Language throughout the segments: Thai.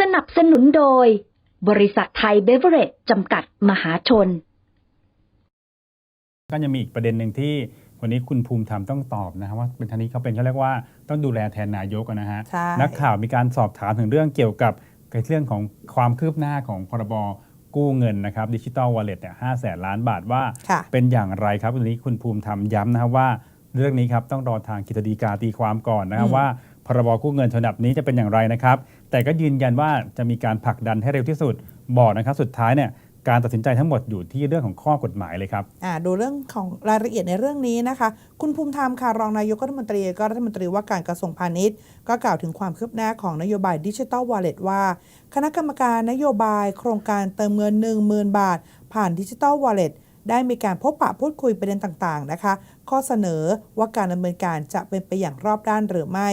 สนับสนุนโดย บริษัทไทยเบเวอเรจจำกัดมหาชน ก็ยังมีอีกประเด็นหนึ่งที่วันนี้คุณภูมิธรรมต้องตอบนะครับว่าเป็นท่านนี้เขาเป็นเขาเรียกว่าต้องดูแลแทนนายกอะนะฮะใช่ นักข่าวมีการสอบถามถึงเรื่องเกี่ยวกับเรื่องของความคืบหน้าของพรบกู้เงินนะครับดิจิ t a ลวอลเล็ตเนี่ยห้าแสนล้านบาทว่า ค่ะ เป็นอย่างไรครับวันนี้คุณภูมิธรรมย้ำนะครับว่า เรื่องนี้ครับต้องรอทางกิจดีกาตีความก่อนนะครับอืมว่าพรบกู้เงินฉบับนี้จะเป็นอย่างไรนะครับ แต่ก็ยืนยันว่าจะมีการผลักดันให้เร็วที่สุดบอกนะครับสุดท้ายเนี่ยการตัดสินใจทั้งหมดอยู่ที่เรื่องของข้อกฎหมายเลยครับอ่าดูเรื่องของรายละเอียดในเรื่องนี้นะคะ คุณภูมิธรรมค่ะรองนายกรัฐมนตรีก็รัฐมนตรีว่าการกระทรวงพาณิชย์ ก็กล่าวถึงความคืบหน้าของนโยบายดิจิทัลวอลเล็ตว่า คณะกรรมการนโยบายโครงการเติมเงิน 10,000 บาท ผ่านดิจิทัลวอลเล็ต ได้มีการพบปะพูดคุยประเด็นต่างๆนะคะ ข้อเสนอว่าการดำเนินการจะเป็นไปอย่างรอบด้านหรือไม่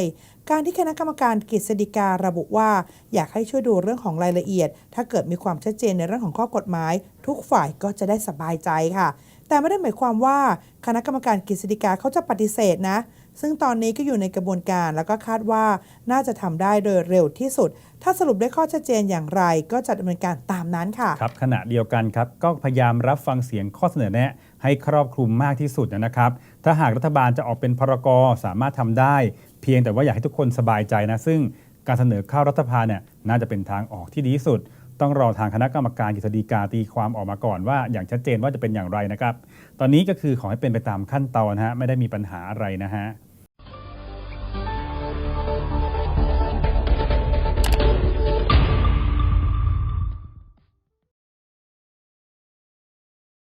การที่คณะกรรมการกฤษฎีการะบุว่า อยากให้ช่วยดูเรื่องของรายละเอียด ถ้าเกิดมีความชัดเจนในเรื่องของข้อกฎหมาย ทุกฝ่ายก็จะได้สบายใจค่ะ แต่ไม่ได้หมายความว่าคณะกรรมการกฤษฎีกาเขาจะปฏิเสธนะ ซึ่งตอนนี้ก็อยู่ในกระบวนการแล้วก็คาดว่าน่าจะทำได้โดยเร็วที่สุด ถ้าสรุปได้ข้อชัดเจนอย่างไร ก็จะดำเนินการตามนั้นค่ะ ครับ ขณะเดียวกันครับ ก็พยายามรับฟังเสียงข้อเสนอแนะให้ครอบคลุมมากที่สุดนะครับ ถ้าหากรัฐบาลจะออกเป็นพรกรสามารถทำได้ เพียงแต่ว่าอยากให้ทุกคนสบายใจนะ ซึ่งการเสนอเข้ารัฐสภาเนี่ยน่าจะเป็นทางออกที่ดีที่สุด ต้องรอทางคณะกรรมการกฤษฎีกาตีความออกมาก่อนว่าอย่างชัดเจนว่าจะเป็นอย่างไรนะครับ ตอนนี้ก็คือขอให้เป็นไปตามขั้นตอนนะฮะไม่ได้มีปัญหาอะไรนะฮะ